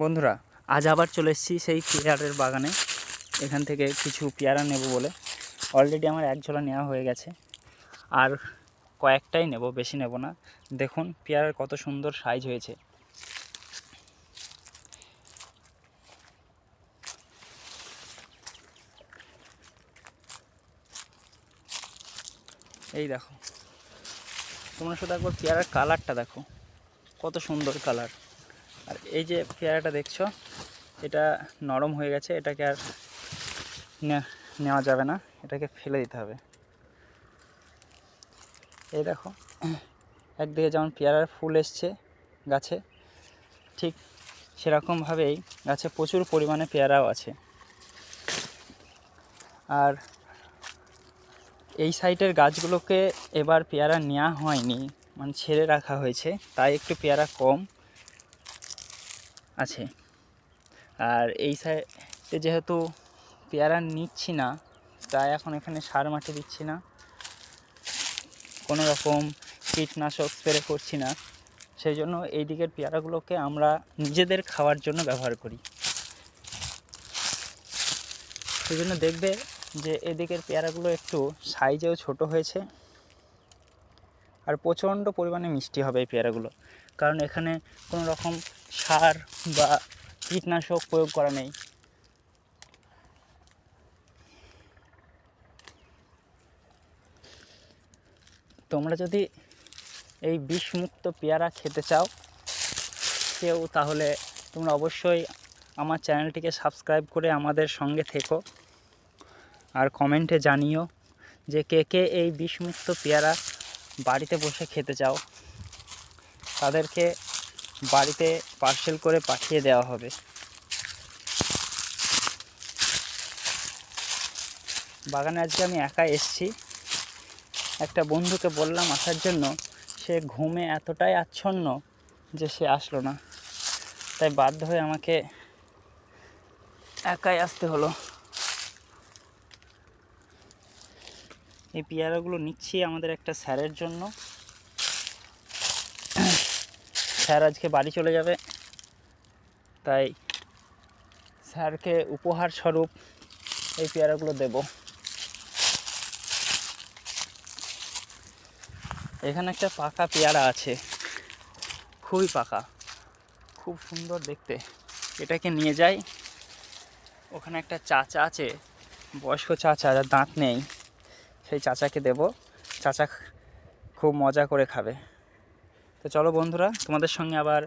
বন্ধুরা, আজ আবার চলে এসেছি সেই পেয়ারের বাগানে। এখান থেকে কিছু পেয়ারা নেব বলে। অলরেডি আমার এক ঝোলা নেওয়া হয়ে গেছে। আর কয়েকটাই নেব, বেশি নেব না। দেখুন, পেয়ারার কত সুন্দর সাইজ হয়েছে। এই দেখো, তোমরা শুধু একবার পেয়ারার কালারটা দেখো। কত সুন্দর কালার আর এই যে পেয়ারাটা দেখছ, এটা নরম হয়ে গেছে, এটাকে আর নেওয়া যাবে না, এটাকে ফেলে দিতে হবে। এই দেখো, একদিকে যেমন পেয়ারার ফুল এসছে গাছে, ঠিক সেরকমভাবেই গাছে প্রচুর পরিমাণে পেয়ারাও আছে। আর এই সাইডের গাছগুলোকে এবার পেয়ারা নেওয়া হয়নি মানে ছেড়ে রাখা হয়েছে, তাই একটু পেয়ারা কম। আছে। আর এই সাইডে যেহেতু পেয়ারা নিচ্ছি না, তাই এখন এখানে সার মাটি দিচ্ছি না। কোনো রকম কীটনাশক স্প্রে করছি না। সেই জন্য এই দিকের পেয়ারাগুলোকে আমরা নিজেদের খাওয়ার জন্য ব্যবহার করি। সেই জন্য দেখবে যে এদিকের পেয়ারাগুলো একটু সাইজেও ছোট হয়েছে। আর প্রচণ্ড পরিমাণে মিষ্টি হবে এই পেয়ারাগুলো। কারণ এখানে কোনো রকম সার বা কীটনাশক প্রয়োগ করা নেই। তোমরা যদি এই বিষমুক্ত পেয়ারা খেতে চাও, কেউ তাহলে তোমরা অবশ্যই আমার চ্যানেলটিকে সাবস্ক্রাইব করে আমাদের সঙ্গে থেকো আর কমেন্টে জানিও যে কে কে এই বিষমুক্ত পেয়ারা বাড়িতে বসে খেতে চাও। তাদেরকে বাড়িতে পার্সেল করে পাঠিয়ে দেওয়া হবে। বাগানে আজকে আমি একা এসছি। একটা বন্ধুকে বললাম আসার জন্য, সে ঘুমে এতটাই আচ্ছন্ন যে সে আসলো না। তাই বাধ্য হয়ে আমাকে একাই আসতে হলো। এই পেয়ারাগুলো নিচ্ছি আমাদের একটা স্যারের জন্য। স্যার আজকে বাড়ি চলে যাবে। তাই স্যারকে উপহার স্বরূপ এই পেয়ারাগুলো দেব। এখানে একটা পাকা পেয়ারা আছে। খুবই পাকা। খুব সুন্দর দেখতে। এটাকে নিয়ে যাই। ওখানে একটা চাচা আছে, বয়স্ক চাচা, যার দাঁত নেই। সেই চাচাকে দেব। চাচা খুব মজা করে খাবে। তো চলো বন্ধুরা তোমাদের সঙ্গে আবার